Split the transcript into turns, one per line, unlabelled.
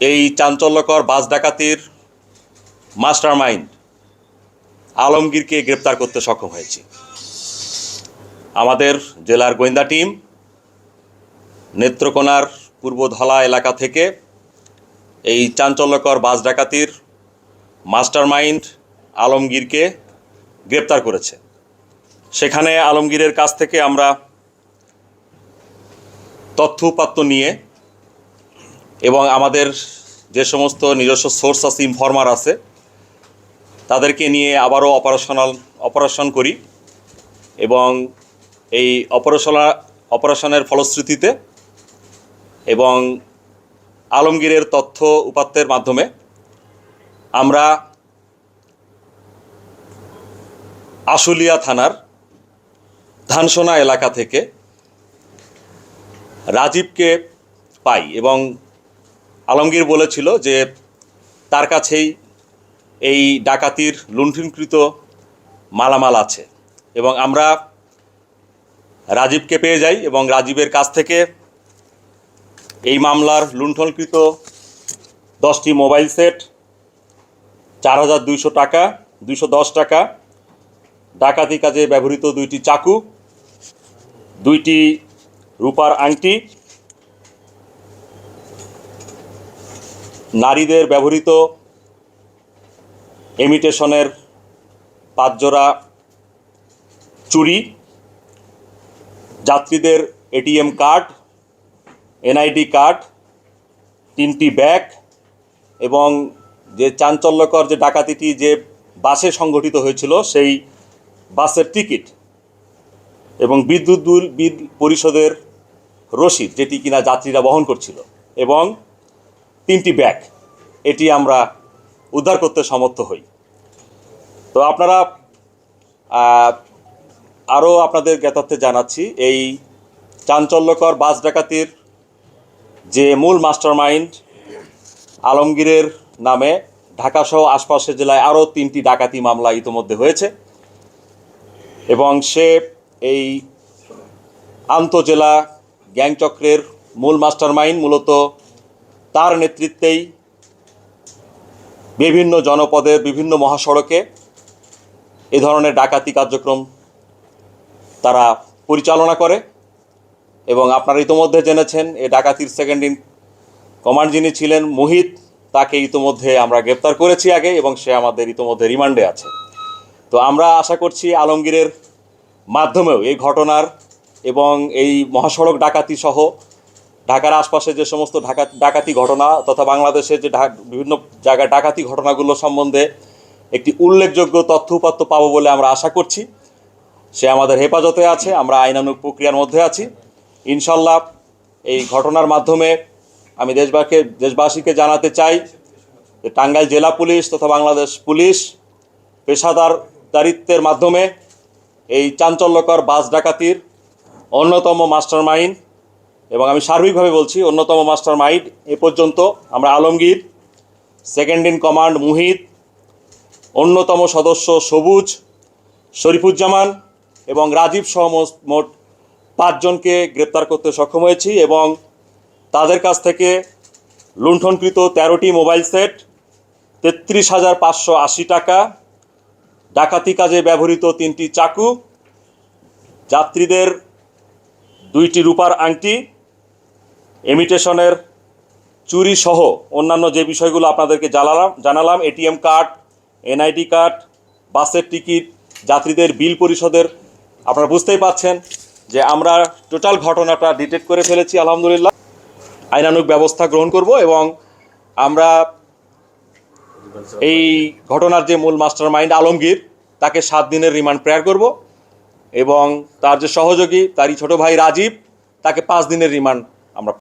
এই চাঞ্চল্যকর বাস ডাকাতির মাস্টার মাইন্ড আলমগীরকে গ্রেপ্তার করতে সক্ষম হয়েছি। আমাদের জেলার গোয়েন্দা টিম নেত্রকোনার পূর্বধলা এলাকা থেকে এই চাঞ্চল্যকর বাস ডাকাতির মাস্টার মাইন্ড আলমগীরকে গ্রেপ্তার করেছে। সেখানে আলমগীরের কাছ থেকে আমরা তথ্য উপাত্ত নিয়ে এবং আমাদের যে সমস্ত নিজস্ব সোর্স আছে ইনফর্মার আছে, তাদেরকে নিয়ে আবারও অপারেশনাল অপারেশন করি এবং এই অপারেশনা অপারেশনের ফলশ্রুতিতে এবং আলমগীরের তথ্য উপাত্তের মাধ্যমে আমরা আশুলিয়া থানার ধানসোনা এলাকা থেকে রাজীবকে পাই এবং আলমগীর বলেছিল যে তার কাছেই এই ডাকাতির লুণ্ঠনকৃত মালামাল আছে এবং আমরা রাজীবকে পেয়ে যাই এবং রাজীবের কাছ থেকে এই মামলার লুণ্ঠনকৃত দশটি মোবাইল সেট, চার হাজার দুইশো টাকা, দুইশো দশ টাকা, ডাকাতি কাজে ব্যবহৃত দুইটি চাকু, দুইটি রূপার আংটি নারীদের ব্যবহৃত এমিটেশনের পাঁচ জোড়া চুড়ি, যাত্রীদের এটিএম কার্ড এনআইডি কার্ড তিনটি ব্যাগ এবং যে চাঞ্চল্যকর যে ডাকাতিটি যে বাসে সংগঠিত হয়েছিল সেই বাসের টিকিট এবং বিদ্যুৎ বিল পরিশোধের রসিদ যেটি কিনা যাত্রীরা বহন করছিল এবং তিনটি ব্যাগ, এটি আমরা উদ্ধার করতে সমর্থ হই। তো আপনারা আরও আপনাদের জ্ঞাতার্থে জানাচ্ছি, এই চাঞ্চল্যকর বাস ডাকাতির যে মূল মাস্টার মাইন্ড আলমগীরের নামে ঢাকাসহ আশপাশের জেলায় আরও তিনটি ডাকাতি মামলা ইতোমধ্যে হয়েছে এবং সে এই আন্তজেলা গ্যাংচক্রের মূল মাস্টার মাইন্ড মূলত তার নেতৃত্বেই বিভিন্ন জনপদের বিভিন্ন মহাসড়কে এ ধরনের ডাকাতি কার্যক্রম তারা পরিচালনা করে এবং আপনারা ইতোমধ্যে জেনেছেন, এ ডাকাতির সেকেন্ড ইন কমান্ড যিনি ছিলেন, মোহিত, তাকে ইতোমধ্যে আমরা গ্রেপ্তার করেছি আগে এবং সে আমাদের ইতোমধ্যে রিমান্ডে আছে। তো আমরা আশা করছি আলমগীরের মাধ্যমেও এই ঘটনার এবং এই মহাসড়ক ডাকাতি সহ ঢাকার আশপাশে যে সমস্ত ঢাকা ডাকাতি ঘটনা তথা বাংলাদেশের যে বিভিন্ন জায়গায় ডাকাতি ঘটনাগুলো সম্বন্ধে একটি উল্লেখযোগ্য তথ্য উপাত্ত পাবো বলে আমরা আশা করছি। সে আমাদের হেফাজতে আছে, আমরা আইনানুক প্রক্রিয়ার মধ্যে আছি। ইনশাল্লাহ এই ঘটনার মাধ্যমে আমি দেশবাসীকে দেশবাসীকে জানাতে চাই যে টাঙ্গাইল জেলা পুলিশ তথা বাংলাদেশ পুলিশ পেশাদার দারিত্বের মাধ্যমে এই চাঞ্চল্যকর বাস ডাকাতির অন্যতম মাস্টার মাইন্ড এবং আমি সার্বিকভাবে বলছি, অন্যতম মাস্টার মাইন্ড এ পর্যন্ত আমরা Alamgir second in command Muhit, অন্যতম সদস্য সবুজ, শরীফুজ্জামান এবং রাজীব সহ মোট পাঁচজনকে গ্রেপ্তার করতে সক্ষম হয়েছি এবং তাদের কাছ থেকে লুণ্ঠনকৃত তেরোটি মোবাইল সেট, তেত্রিশ হাজার পাঁচশো আশি টাকা, ডাকাতি কাজে ব্যবহৃত তিনটি চাকু, যাত্রীদের দুইটি রূপার আংটি এমিটেশনের চুরি সহ অন্যান্য যে বিষয়গুলো আপনাদেরকে জানালাম জানালাম এটিএম কার্ড এনআইডি কার্ড বাসের টিকিট যাত্রীদের বিল পরিশোধের, আপনারা বুঝতেই পাচ্ছেন যে আমরা টোটাল ঘটনাটা ডিটেক্ট করে ফেলেছি, আলহামদুলিল্লাহ। আইনানুগ ব্যবস্থা গ্রহণ করব এবং আমরা এই ঘটনার যে মূল মাস্টার মাইন্ড আলমগীর, তাকে সাত দিনের রিমান্ড প্রেয়ার করব এবং তার যে সহযোগী, তারই ছোট ভাই রাজীব, তাকে পাঁচ দিনের রিমান্ড আমরা